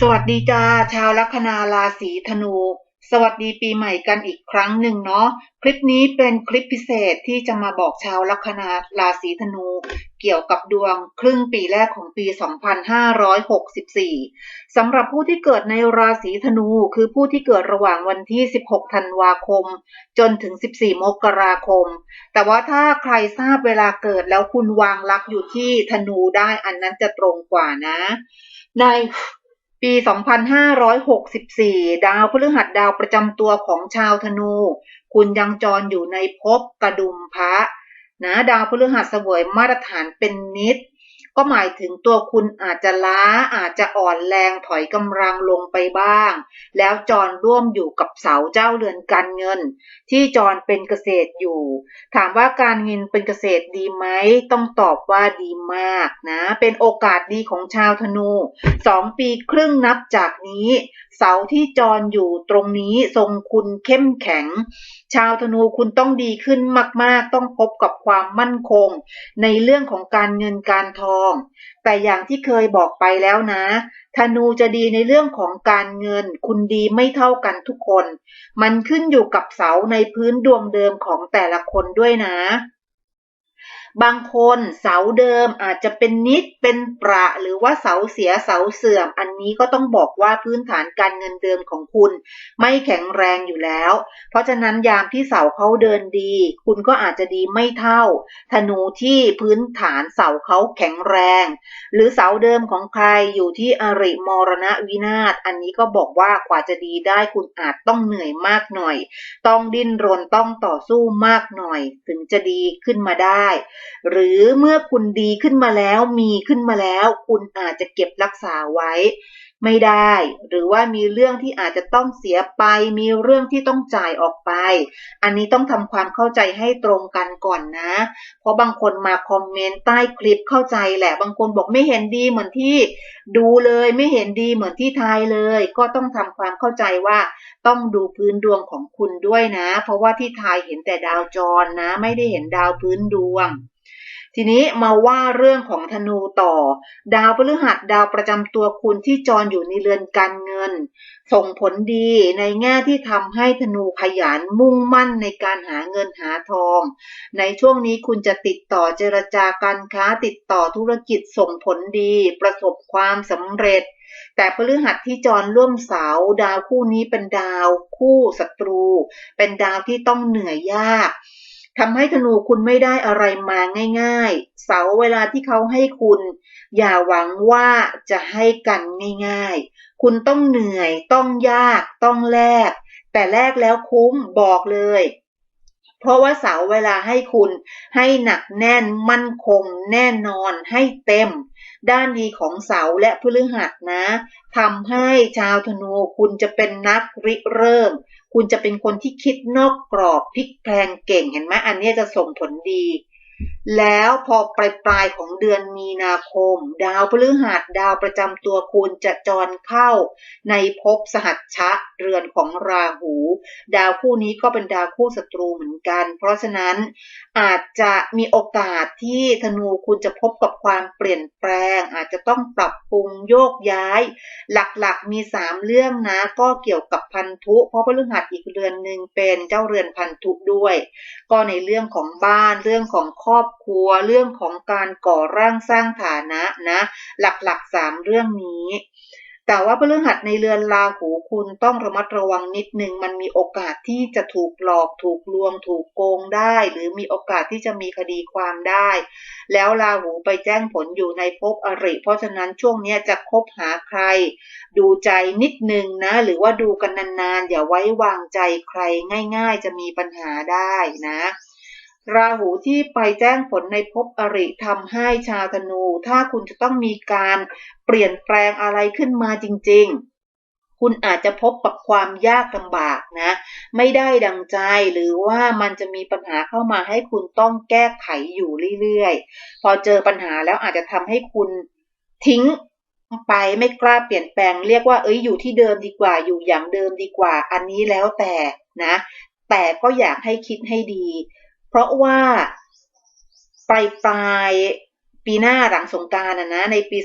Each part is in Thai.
สวัสดีจ้าชาวลัคนาราศีธนู สวัสดีปีใหม่กันอีกครั้งหนึ่งเนาะคลิปนี้เป็นคลิปพิเศษที่จะมาบอกชาวลัคนาราศีธนู เกี่ยวกับดวงครึ่งปีแรกของปี 2564 สำหรับผู้ที่เกิดในราศีธนูคือผู้ที่เกิดระหว่างวันที่ 16 ธันวาคม จนถึง 14 มกราคม แต่ว่าถ้าใครทราบเวลาเกิดแล้วคุณวางลักอยู่ที่ธนูได้อันนั้นจะตรงกว่านะ ใน ปี 2564 ดาวพฤหัสดาวประจำตัวของชาวธนู คุณยังจรอยู่ในภพกระดุมพระนะดาวพฤหัสเสวยมาตรฐานเป็นนิด ก็หมายถึงตัวคุณอาจจะล้าอาจจะอ่อนแรงถอยกำลังลงไปบ้าง แล้วจรร่วมอยู่กับเสาเจ้าเรือนการเงิน ที่จรเป็นเกษตรอยู่ ถามว่าการเงินเป็นเกษตรดีไหมต้องตอบว่าดีมากนะ เป็นโอกาสดีของชาวธนูสองปีครึ่งนับจากนี้ เสาที่จรอยู่ตรงนี้ทรงคุณเข้มแข็ง ชาวธนูคุณต้องดีขึ้นมาก ๆ ต้องพบกับความมั่นคง ในเรื่องของการเงินการทองแต่อย่างที่เคยบอกไปแล้วนะ ธนูจะดีในเรื่องของการเงิน คุณดีไม่เท่ากันทุกคน มันขึ้นอยู่กับเสาในพื้นดวงเดิมของแต่ละคนด้วยนะ บางคนเสาเดิมอาจจะเป็นนิดเป็นประหรือว่าเสาเสียเสาเสื่อม อันนี้ก็ต้องบอกว่าพื้นฐานการเงินเดิมของคุณ ไม่แข็งแรงอยู่แล้ว เพราะฉะนั้นยามที่เสาเขาเดินดี คุณก็อาจจะดีไม่เท่า ธนูที่พื้นฐานเสาเขาแข็งแรง หรือเสาเดิมของใครอยู่ที่อริมรณวินาศอันนี้ก็บอกว่ากว่าจะดีได้คุณอาจต้องเหนื่อยมากหน่อย ต้องดิ้นรนต้องต่อสู้มากหน่อย ถึงจะดีขึ้นมาได้หรือเมื่อคุณดีขึ้นมาแล้วมีขึ้นมาแล้ว คุณอาจจะเก็บรักษาไว้ ไม่ได้ หรือว่ามีเรื่องที่อาจจะต้องเสียไป มีเรื่องที่ต้องจ่ายออกไป อันนี้ต้องทำความเข้าใจให้ตรงกันก่อนนะ เพราะบางคนมาคอมเมนต์ใต้คลิปเข้าใจแหละ บางคนบอกไม่เห็นดีเหมือนที่ดูเลย ไม่เห็นดีเหมือนที่ทายเลย ก็ต้องทำความเข้าใจว่าต้องดูพื้นดวงของคุณด้วยนะ เพราะว่าที่ทายเห็นแต่ดาวจรนะ ไม่ได้เห็นดาวพื้นดวง ทีนี้มาว่าเรื่องของธนูต่อ ดาวพฤหัสดาวประจำตัวคุณที่จรอยู่ในเรือนการเงิน ส่งผลดีในแง่ที่ทำให้ธนูขยันมุ่งมั่นในการหาเงินหาทอง ในช่วงนี้คุณจะติดต่อเจรจาการค้าติดต่อธุรกิจส่งผลดี ประสบความสำเร็จ แต่พฤหัสที่จรร่วมเสาดาวคู่นี้เป็นดาว คู่ศัตรู เป็นดาวที่ต้องเหนื่อยยาก ทำให้ธนูคุณไม่ได้อะไรมาง่าย ๆ เสาเวลาที่เขาให้คุณ อย่าหวังว่าจะให้กันง่าย ๆ คุณต้องเหนื่อย ต้องยาก ต้องแลกแต่แลกแล้วคุ้มบอกเลย เพราะว่าเสาเวลาให้คุณให้หนักแน่นมั่นคง แน่นอนให้เต็ม ด้านดีของเสาและพฤหัสนะทำให้ชาวธนูคุณจะเป็นนักริเริ่ม คุณจะเป็นคนที่คิดนอกกรอบพลิกแพลงเก่งเห็นไหมอันนี้จะส่งผลดี แล้วพอปลายปลายของเดือนมีนาคม ดาวพฤหัสดาวประจำตัวคุณจะจรเข้า ในภพสหัชชะเรือนของราหู ดาวคู่นี้ก็เป็นดาวคู่ศัตรูเหมือนกัน เพราะฉะนั้นอาจจะมีโอกาสที่ธนูคุณจะพบกับความเปลี่ยนแปลง อาจจะต้องปรับปรุงโยกย้าย หลักๆมีสามเรื่องนะ ก็เกี่ยวกับพันธุ เพราะพฤหัสอีกเรือนหนึ่งเป็นเจ้าเรือนพันธุด้วย ก็ในเรื่องของบ้านเรื่องของครอบครัวเรื่องของการก่อร่างสร้างฐานะนะ หลักๆสามเรื่องนี้ แต่ว่าพฤหัสในเรือนราหูคุณต้องระมัดระวังนิดนึง มันมีโอกาสที่จะถูกหลอกถูกลวง ถูกโกงได้ หรือมีโอกาสที่จะมีคดีความได้ แล้วราหูไปแจ้งผลอยู่ในภพอริ เพราะฉะนั้นช่วงนี้จะคบหาใคร ดูใจนิดนึงนะ หรือว่าดูกันนานๆ อย่าไว้วางใจใครง่าย ๆ จะมีปัญหาได้นะ ราหูที่ไปแจ้งผลในภพอริทำให้ชาวธนู ถ้าคุณจะต้องมีการเปลี่ยนแปลงอะไรขึ้นมาจริง ๆ คุณอาจจะพบกับความยากลำบากนะ ไม่ได้ดังใจหรือว่ามันจะมีปัญหาเข้ามาให้คุณต้องแก้ไขอยู่เรื่อยๆ พอเจอปัญหาแล้วอาจจะทำให้คุณทิ้งไปไม่กล้าเปลี่ยนแปลงเรียกว่าเอ้ยอยู่ที่เดิมดีกว่าอยู่อย่างเดิมดีกว่า อันนี้แล้วแต่นะ แต่ก็อยากให้คิดให้ดี ราะว่าปลายปลายปีหน้าหลังสงการนะนะในปี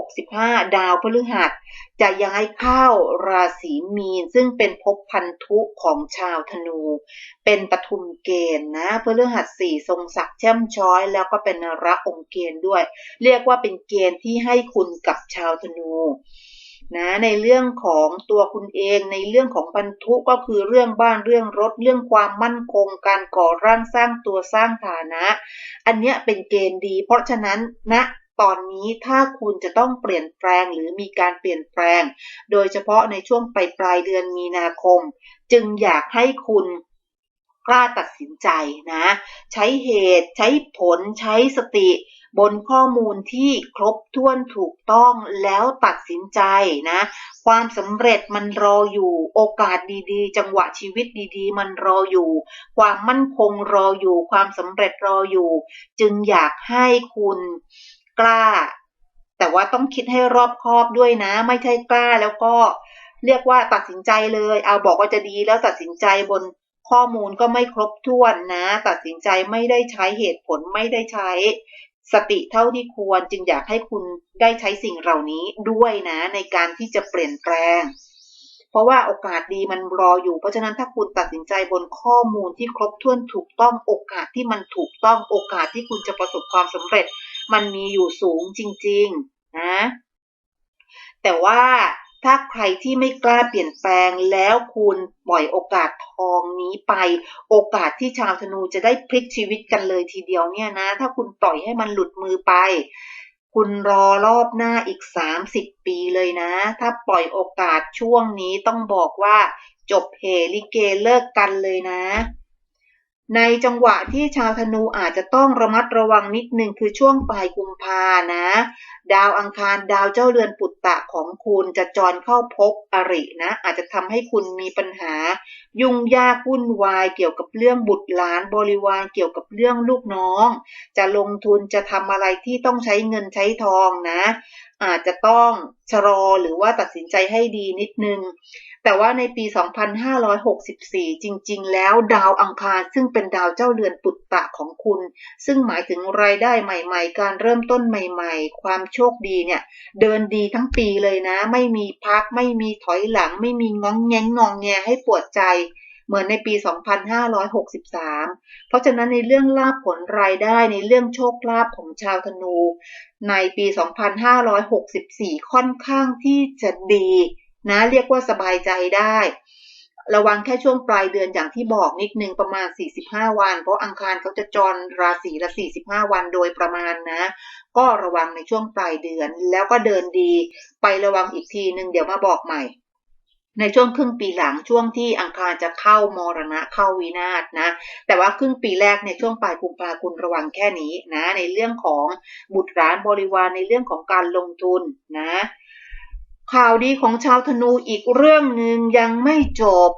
2565 ดาวพฤหัสจะย้ายเข้าราศีมีน ซึ่งเป็นภพพันธุของชาวธนู เป็นปทุมเกณฑ์นะพฤหัสสี่ทรงศักดิ์แช่มช้อย แล้วก็เป็นนระองค์เกณฑ์ด้วย เรียกว่าเป็นเกณฑ์ที่ให้คุณกับชาวธนู นะในเรื่องของตัวคุณเองในเรื่องของบรรทุก็คือเรื่องบ้านเรื่องรถ เรื่องความมั่นคง การก่อร่างสร้างตัวสร้างฐานะ อันเนี้ยเป็นเกณฑ์ดี เพราะฉะนั้นณนะตอนนี้ถ้าคุณจะต้องเปลี่ยนแปลงหรือมีการเปลี่ยนแปลง โดยเฉพาะในช่วงปลายปลายเดือนมีนาคม จึงอยากให้คุณ กล้าตัดสินใจนะ ใช้เหตุ ใช้ผล ใช้สติ บนข้อมูลที่ครบถ้วนถูกต้องแล้วตัดสินใจนะ ความสำเร็จมันรออยู่ โอกาสดีๆ จังหวะชีวิตดีๆ มันรออยู่ ความมั่นคงรออยู่ ความสำเร็จรออยู่ จึงอยากให้คุณกล้า แต่ว่าต้องคิดให้รอบคอบด้วยนะ ไม่ใช่กล้าแล้วก็เรียกว่าตัดสินใจเลย เอาบอกว่าจะดีแล้วตัดสินใจบน ข้อมูลก็ไม่ครบถ้วนนะ ตัดสินใจไม่ได้ใช้เหตุผลไม่ได้ใช้สติเท่าที่ควรจึงอยากให้คุณได้ใช้สิ่งเหล่านี้ด้วยนะ ในการที่จะเปลี่ยนแปลง เพราะว่าโอกาสดีมันรออยู่ เพราะฉะนั้นถ้าคุณตัดสินใจบนข้อมูลที่ครบถ้วนถูกต้องโอกาสที่มันถูกต้องโอกาสที่คุณจะประสบความสำเร็จ มันมีอยู่สูงจริง ๆ นะ แต่ว่า ถ้าใครที่ไม่กล้าเปลี่ยนแปลงแล้วคุณปล่อยโอกาสทองนี้ไป โอกาสที่ชาวธนูจะได้พลิกชีวิตกันเลยทีเดียวเนี่ยนะ ถ้าคุณปล่อยให้มันหลุดมือไป คุณรอรอบหน้าอีก 30 ปีเลยนะ ถ้าปล่อยโอกาสช่วงนี้ต้องบอกว่า จบเหลิเกเลิกกันเลยนะ ในจังหวะที่ชาวธนูอาจจะต้องระมัดระวังนิดนึงคือช่วงปลายกุมภานะ ดาวอังคารดาวเจ้าเรือนปุตตะของคุณจะจรเข้าพบอรินะ อาจจะทำให้คุณมีปัญหา ยุ่งยากวุ่นวายเกี่ยวกับเรื่องบุตรหลานบริวารเกี่ยวกับเรื่องลูกน้อง จะลงทุนจะทำอะไรที่ต้องใช้เงินใช้ทองนะ อาจจะต้องชะลอหรือว่าตัดสินใจให้ดีนิดนึง แต่ว่าในปี 2564 จริง ๆ แล้วดาวอังคารซึ่งเป็นดาวเจ้าเรือนปุตตะของคุณ ซึ่งหมายถึงรายได้ใหม่ ๆ การเริ่มต้นใหม่ ๆ ความโชคดีเนี่ยเดินดีทั้งปีเลยนะ ไม่มีพักไม่มีถอยหลัง ไม่มีง้องแงงงองแงให้ปวดใจ เหมือนในปี 2563 เพราะฉะนั้นในเรื่องลาภผลรายได้ในเรื่องโชคลาภของชาวธนู ในปี 2564 ค่อนข้างที่จะดีนะเรียกว่าสบายใจได้ ระวังแค่ช่วงปลายเดือนอย่างที่บอกนิดนึงประมาณ 45 วัน เพราะอังคารเขาจะจรราศีละ 45 วันโดยประมาณนะ ก็ระวังในช่วงปลายเดือนแล้วก็เดินดี ไประวังอีกทีหนึ่งเดี๋ยวมาบอกใหม่ ในช่วงครึ่งปีหลังช่วงที่อังคารจะเข้ามรณะเข้าวินาศนะ แต่ว่าครึ่งปีแรกในช่วงปลายกุมภาคุณระวังแค่นี้นะ ในเรื่องของบุตรหลานบริวารในเรื่องของการลงทุนนะ ข่าวดีของชาวธนูอีกเรื่องหนึ่งยังไม่จบ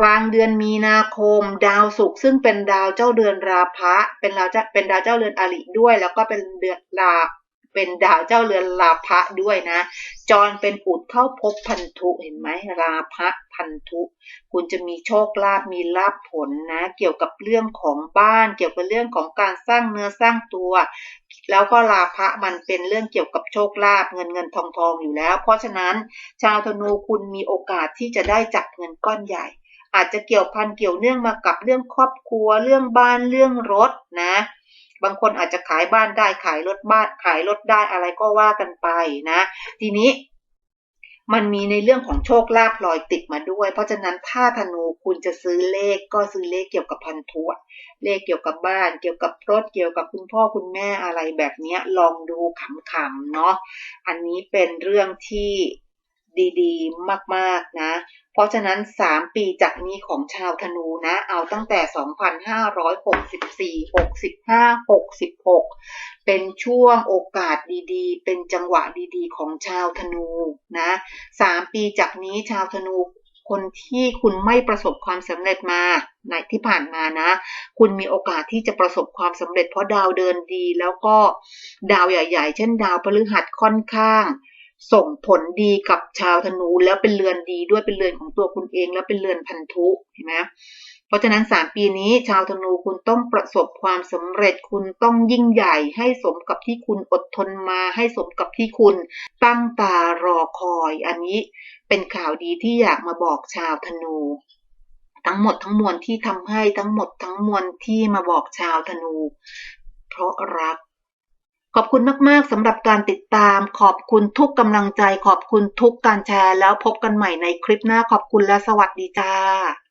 กลางเดือนมีนาคม ดาวศุกร์ซึ่งเป็นดาวเจ้าเดือนราพะ เป็นดาวเจ้าเป็นดาวเจ้าเรือนอริด้วย แล้วก็เป็นเดือนลา เป็นดาวเจ้าเรือนลาภะด้วยนะ จรเป็นอุดเข้าพบพันธุเห็นไหมราภะพันธุ คุณจะมีโชคลาภมีลาภผลนะ เกี่ยวกับเรื่องของบ้าน เกี่ยวกับเรื่องของการสร้างเนื้อสร้างตัว แล้วก็ลาภะมันเป็นเรื่องเกี่ยวกับโชคลาภเงินเงินทองทองอยู่แล้ว เพราะฉะนั้นชาวธนูคุณมีโอกาสที่จะได้จับเงินก้อนใหญ่ อาจจะเกี่ยวพันเกี่ยวเนื่องมากับเรื่องครอบครัวเรื่องบ้านเรื่องรถนะ บางคนอาจจะขายบ้านได้ขายรถบ้านขายรถได้อะไรก็ว่ากันไปนะ ทีนี้มันมีในเรื่องของโชคลาภลอยติดมาด้วย เพราะฉะนั้นถ้าธนูคุณจะซื้อเลขก็ซื้อเลขเกี่ยวกับพันธุเลขเกี่ยวกับบ้าน เกี่ยวกับรถเกี่ยวกับคุณพ่อคุณแม่อะไรแบบนี้ลองดูขำๆเนาะอันนี้เป็นเรื่องที่ ดีๆ มากๆนะ เพราะฉะนั้น 3 ปีจากนี้ของชาวธนูนะ เอาตั้งแต่ 2564 65 66 เป็นช่วงโอกาสดีๆ เป็นจังหวะดีๆ ของชาวธนูนะ 3 ปีจากนี้ชาวธนูคนที่คุณไม่ประสบความสำเร็จมาในที่ผ่านมานะ คุณมีโอกาสที่จะประสบความสำเร็จเพราะดาวเดินดี แล้วก็ดาวใหญ่ ๆ เช่น ดาวพฤหัสค่อนข้าง ส่งผลดีกับชาวธนูแล้วเป็นเรือนดีด้วยเป็นเรือนของตัวคุณเอง แล้วเป็นเรือนพันธุเห็นไหมเพราะฉะนั้นสามปีนี้ชาวธนูคุณต้องประสบความสำเร็จคุณต้องยิ่งใหญ่ ให้สมกับที่คุณอดทนมา ให้สมกับที่คุณตั้งตารอคอย อันนี้เป็นข่าวดีที่อยากมาบอกชาวธนู ทั้งหมดทั้งมวลที่ทำให้ทั้งหมดทั้งมวลที่มาบอกชาวธนู เพราะรัก อบคุณมาก ๆสำหรับการติดตาม ขอบคุณทุกกำลังใจ ขอบคุณทุกการแชร์ แล้วพบกันใหม่ในคลิปหน้า ขอบคุณและสวัสดีจ้า